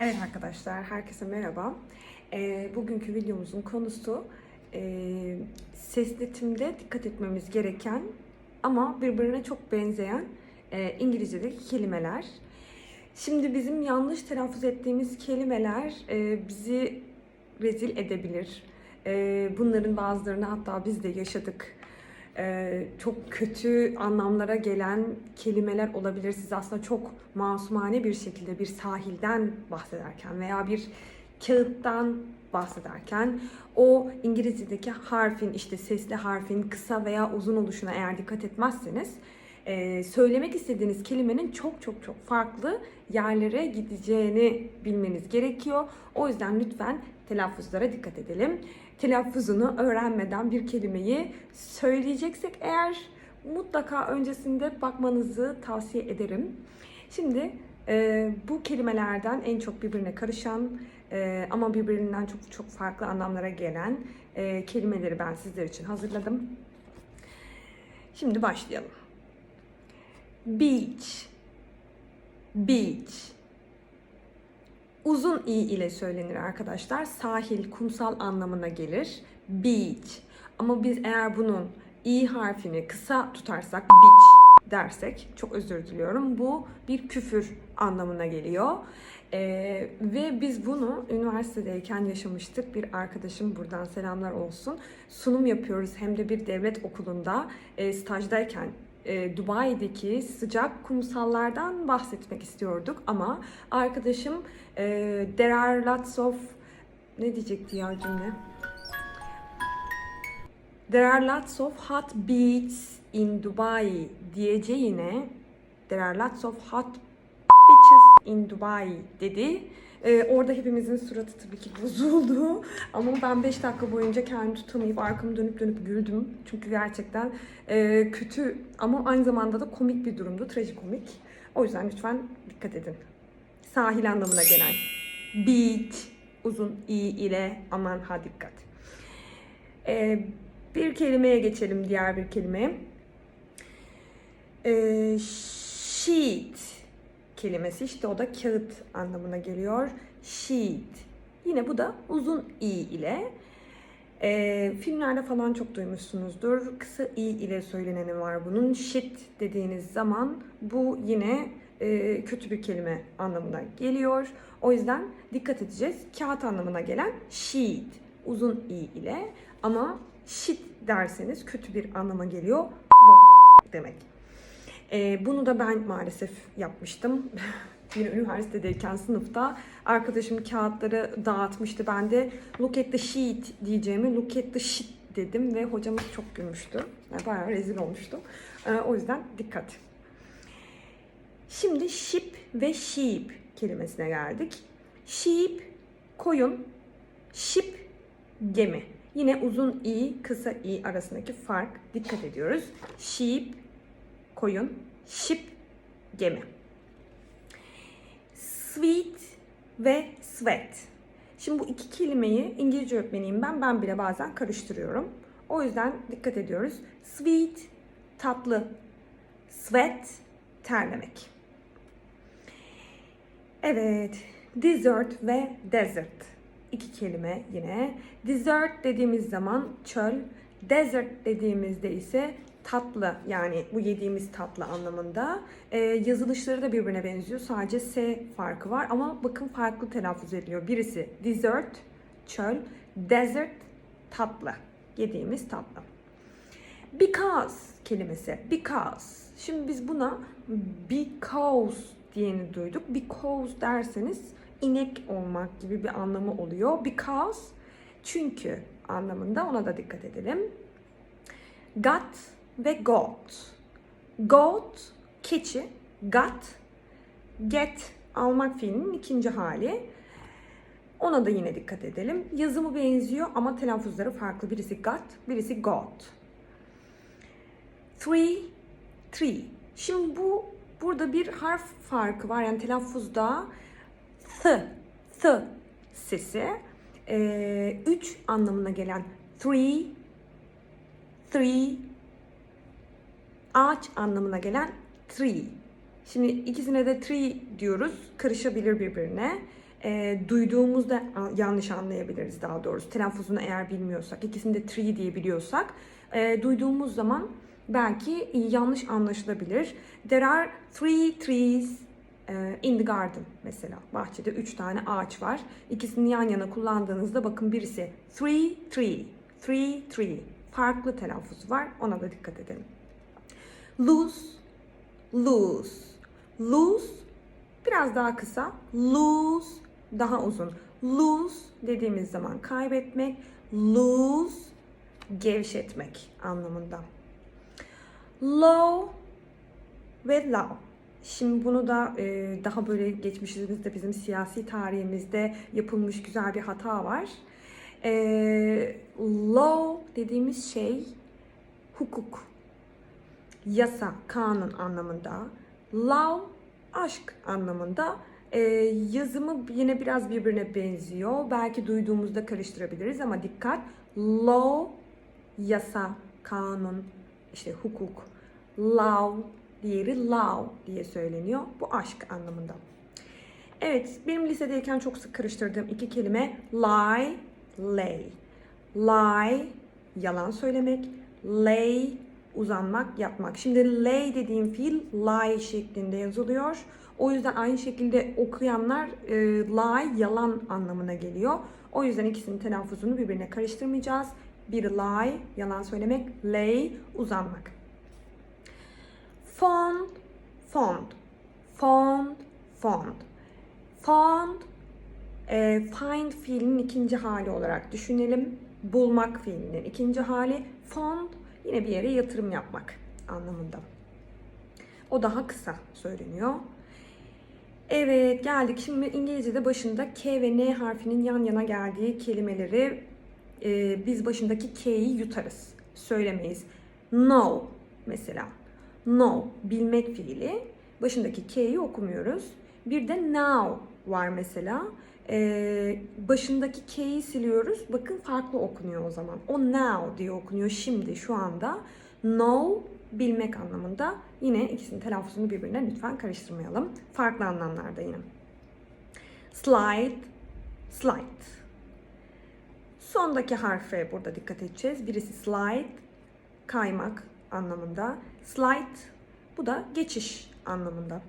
Evet arkadaşlar, herkese merhaba. Ee, bugünkü videomuzun konusu e, sesletimde dikkat etmemiz gereken ama birbirine çok benzeyen e, İngilizce'deki kelimeler. Şimdi bizim yanlış telaffuz ettiğimiz kelimeler e, bizi rezil edebilir. E, bunların bazılarını hatta biz de yaşadık. Çok kötü anlamlara gelen kelimeler olabilir. Siz aslında çok masumane bir şekilde bir sahilden bahsederken veya bir kağıttan bahsederken o İngilizce'deki harfin işte sesli harfin kısa veya uzun oluşuna eğer dikkat etmezseniz e, söylemek istediğiniz kelimenin çok çok çok farklı yerlere gideceğini bilmeniz gerekiyor. O yüzden lütfen telaffuzlara dikkat edelim. Telaffuzunu öğrenmeden bir kelimeyi söyleyeceksek eğer mutlaka öncesinde bakmanızı tavsiye ederim. Şimdi e, bu kelimelerden en çok birbirine karışan e, ama birbirinden çok çok farklı anlamlara gelen e, kelimeleri ben sizler için hazırladım. Şimdi başlayalım. Beach. Beach. Uzun i ile söylenir arkadaşlar. Sahil, kumsal anlamına gelir. Beach. Ama biz eğer bunun i harfini kısa tutarsak beach dersek çok özür diliyorum. Bu bir küfür anlamına geliyor. Ee, ve biz bunu üniversitedeyken yaşamıştık. Bir arkadaşım buradan selamlar olsun. Sunum yapıyoruz hem de bir devlet okulunda e, stajdayken e, Dubai'deki sıcak kumsallardan bahsetmek istiyorduk ama arkadaşım e, there are lots of ne diyecekti ya cümle? There are lots of hot beaches in Dubai diyeceğine there are lots of hot beaches in Dubai dedi. Ee, orada hepimizin suratı tabii ki bozuldu. Ama ben 5 dakika boyunca kendimi tutamayıp arkamı dönüp dönüp güldüm. Çünkü gerçekten e, kötü ama aynı zamanda da komik bir durumdu. Trajikomik. O yüzden lütfen dikkat edin. Sahil anlamına gelen. Beach. Uzun i ile aman ha dikkat. Ee, bir kelimeye geçelim diğer bir kelimeye. Ee, sheet kelimesi işte o da kağıt anlamına geliyor. Sheet. Yine bu da uzun i ile. Ee, filmlerde falan çok duymuşsunuzdur. Kısa i ile söyleneni var bunun. Shit dediğiniz zaman bu yine e, kötü bir kelime anlamına geliyor. O yüzden dikkat edeceğiz. Kağıt anlamına gelen sheet uzun i ile ama shit derseniz kötü bir anlama geliyor. Demek. Ee, bunu da ben maalesef yapmıştım. bir üniversitedeyken sınıfta arkadaşım kağıtları dağıtmıştı. Ben de look at the sheet diyeceğimi look at the shit dedim ve hocamız çok gülmüştü. Yani bayağı rezil olmuştum. Ee, o yüzden dikkat. Şimdi ship ve sheep kelimesine geldik. Sheep koyun, ship gemi. Yine uzun i, kısa i arasındaki fark dikkat ediyoruz. Sheep koyun, ship gemi. Sweet ve sweat. Şimdi bu iki kelimeyi İngilizce öğretmeniyim ben. Ben bile bazen karıştırıyorum. O yüzden dikkat ediyoruz. Sweet tatlı. Sweat terlemek. Evet. Dessert ve desert. İki kelime yine. Dessert dediğimiz zaman çöl. Desert dediğimizde ise tatlı yani bu yediğimiz tatlı anlamında. Ee, yazılışları da birbirine benziyor. Sadece S farkı var ama bakın farklı telaffuz ediliyor. Birisi dessert, çöl, desert, tatlı. Yediğimiz tatlı. Because kelimesi. Because. Şimdi biz buna because diyeni duyduk. Because derseniz inek olmak gibi bir anlamı oluyor. Because çünkü anlamında ona da dikkat edelim. Got ve goat. Goat keçi, got, get almak fiilinin ikinci hali. Ona da yine dikkat edelim. Yazımı benziyor ama telaffuzları farklı. Birisi got, birisi goat. Three, three. Şimdi bu burada bir harf farkı var. Yani telaffuzda th, th sesi. Ee, üç anlamına gelen three, three, ağaç anlamına gelen tree. Şimdi ikisine de tree diyoruz. Karışabilir birbirine. e, duyduğumuzda yanlış anlayabiliriz daha doğrusu. Telaffuzunu eğer bilmiyorsak, ikisini de tree diye biliyorsak, e, duyduğumuz zaman belki yanlış anlaşılabilir. There are three trees e, in the garden mesela. Bahçede üç tane ağaç var. İkisini yan yana kullandığınızda bakın birisi three tree, three tree. Farklı telaffuzu var. Ona da dikkat edelim. Lose, lose, lose biraz daha kısa. Lose daha uzun. Lose dediğimiz zaman kaybetmek, lose gevşetmek anlamında. Low ve low. Şimdi bunu da e, daha böyle geçmişimizde bizim siyasi tarihimizde yapılmış güzel bir hata var. E, law dediğimiz şey hukuk, yasa, kanun anlamında. Love aşk anlamında. E, yazımı yine biraz birbirine benziyor. Belki duyduğumuzda karıştırabiliriz ama dikkat. Law yasa, kanun, işte hukuk. Love diğeri love diye söyleniyor. Bu aşk anlamında. Evet, benim lisedeyken çok sık karıştırdığım iki kelime lie, lay. Lie, yalan söylemek. Lay, uzanmak, yatmak. Şimdi lay dediğim fiil lie şeklinde yazılıyor. O yüzden aynı şekilde okuyanlar e, lie, yalan anlamına geliyor. O yüzden ikisinin telaffuzunu birbirine karıştırmayacağız. Biri lie, yalan söylemek. Lay, uzanmak. Fond, fond, fond, fond. Fond, e, find fiilinin ikinci hali olarak düşünelim. Bulmak fiilinin ikinci hali. Fond, yine bir yere yatırım yapmak anlamında. O daha kısa söyleniyor. Evet geldik. Şimdi İngilizce'de başında K ve N harfinin yan yana geldiği kelimeleri e, biz başındaki K'yi yutarız. Söylemeyiz. Know mesela. Know, bilmek fiili. Başındaki K'yi okumuyoruz. Bir de now var mesela. Ee, başındaki K'yi siliyoruz. Bakın farklı okunuyor o zaman. O now diye okunuyor şimdi, şu anda. Know, bilmek anlamında. Yine ikisinin telaffuzunu birbirine lütfen karıştırmayalım. Farklı anlamlarda yine. Slide, slide. Sondaki harfe burada dikkat edeceğiz. Birisi slide, kaymak anlamında. Slide, bu da geçiş anlamında.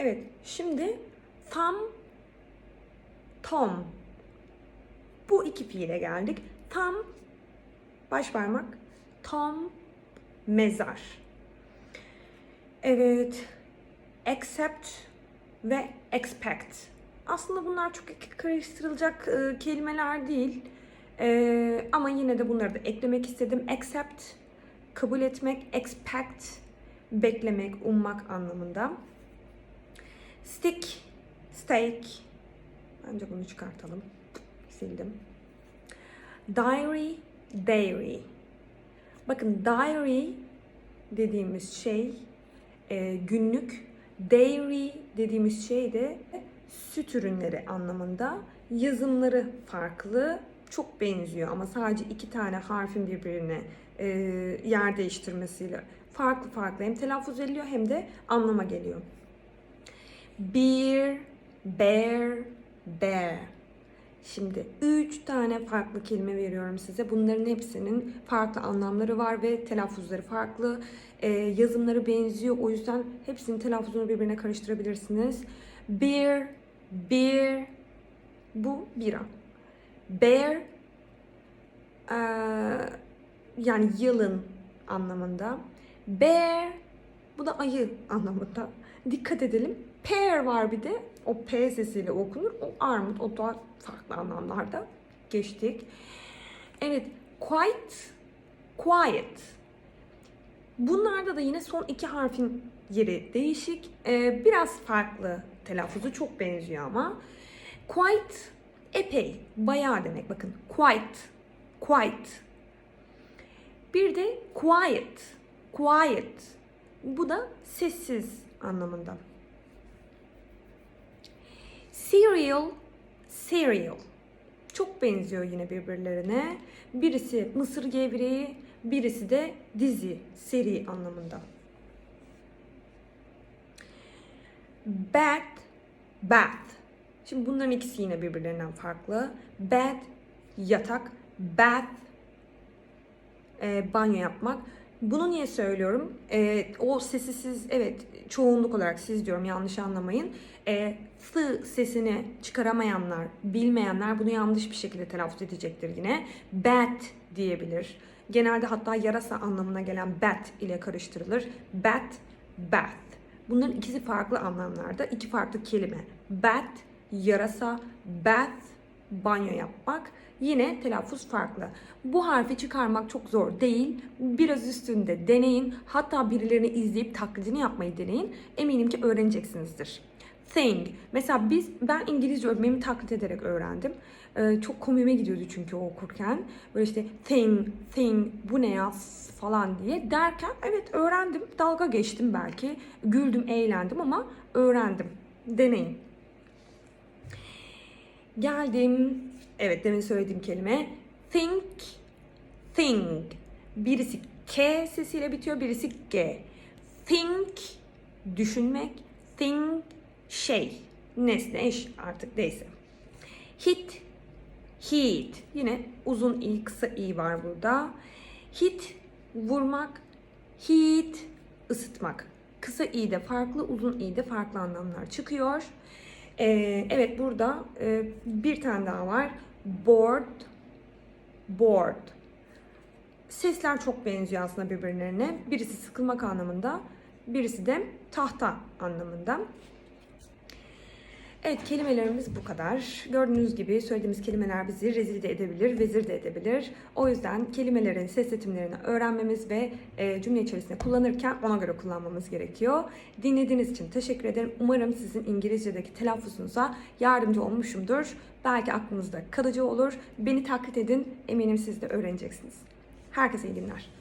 Evet, şimdi tam, tom. Bu iki fiile geldik. Tam, baş parmak. Tom, mezar. Evet, accept ve expect. Aslında bunlar çok karıştırılacak e, kelimeler değil. E, ama yine de bunları da eklemek istedim. Accept, kabul etmek, expect, beklemek, ummak anlamında. Stick, stake. Bence bunu çıkartalım. Sildim. Diary, dairy. Bakın diary dediğimiz şey e, günlük. Dairy dediğimiz şey de süt ürünleri anlamında. Yazımları farklı, çok benziyor ama sadece iki tane harfin birbirine e, yer değiştirmesiyle farklı farklı hem telaffuz ediliyor hem de anlama geliyor. Beer, bear, bear. Şimdi üç tane farklı kelime veriyorum size. Bunların hepsinin farklı anlamları var ve telaffuzları farklı. Ee, yazımları benziyor. O yüzden hepsinin telaffuzunu birbirine karıştırabilirsiniz. Beer, beer, bu bira. Bear, eee, yani yılın anlamında. Bear, bu da ayı anlamında. Dikkat edelim. Pear var bir de. O P sesiyle okunur. O armut. O da farklı anlamlarda. Geçtik. Evet. Quite. Quiet. Bunlarda da yine son iki harfin yeri değişik. Ee, biraz farklı telaffuzu çok benziyor ama. Quite epey, bayağı demek. Bakın quite, quite. Bir de quiet, quiet. Bu da sessiz anlamında. Cereal, cereal. Çok benziyor yine birbirlerine. Birisi mısır gevreği, birisi de dizi, seri anlamında. Bad, bath. Şimdi bunların ikisi yine birbirlerinden farklı. Bed, yatak, bath, e, banyo yapmak. Bunu niye söylüyorum? E, o sesi siz, evet çoğunluk olarak siz diyorum yanlış anlamayın. E, th sesini çıkaramayanlar, bilmeyenler bunu yanlış bir şekilde telaffuz edecektir yine. Bat diyebilir. Genelde hatta yarasa anlamına gelen bat ile karıştırılır. Bat, bath. Bunların ikisi farklı anlamlarda. iki farklı kelime. Bat, yarasa, bath, banyo yapmak. Yine telaffuz farklı. Bu harfi çıkarmak çok zor değil. Biraz üstünde deneyin. Hatta birilerini izleyip taklidini yapmayı deneyin. Eminim ki öğreneceksinizdir. Thing. Mesela biz ben İngilizce öğrenmemi taklit ederek öğrendim. Ee, çok komiğime gidiyordu çünkü o okurken. Böyle işte thing, thing, bu ne ya falan diye derken evet öğrendim. Dalga geçtim belki. Güldüm, eğlendim ama öğrendim. Deneyin. Geldim. Evet demin söylediğim kelime. Think, thing. Birisi K sesiyle bitiyor, birisi G. Think, düşünmek. Think, şey. Nesne, eş artık neyse. Hit, heat. Yine uzun i, kısa i var burada. Hit, vurmak. Heat, ısıtmak. Kısa i de farklı, uzun i de farklı anlamlar çıkıyor. Ee, evet burada e, bir tane daha var. Board, board. Sesler çok benziyor aslında birbirlerine. Birisi sıkılmak anlamında, birisi de tahta anlamında. Evet kelimelerimiz bu kadar. Gördüğünüz gibi söylediğimiz kelimeler bizi rezil de edebilir, vezir de edebilir. O yüzden kelimelerin ses seçimlerini öğrenmemiz ve e, cümle içerisinde kullanırken ona göre kullanmamız gerekiyor. Dinlediğiniz için teşekkür ederim. Umarım sizin İngilizce'deki telaffuzunuza yardımcı olmuşumdur. Belki aklınızda kalıcı olur. Beni taklit edin. Eminim siz de öğreneceksiniz. Herkese iyi günler.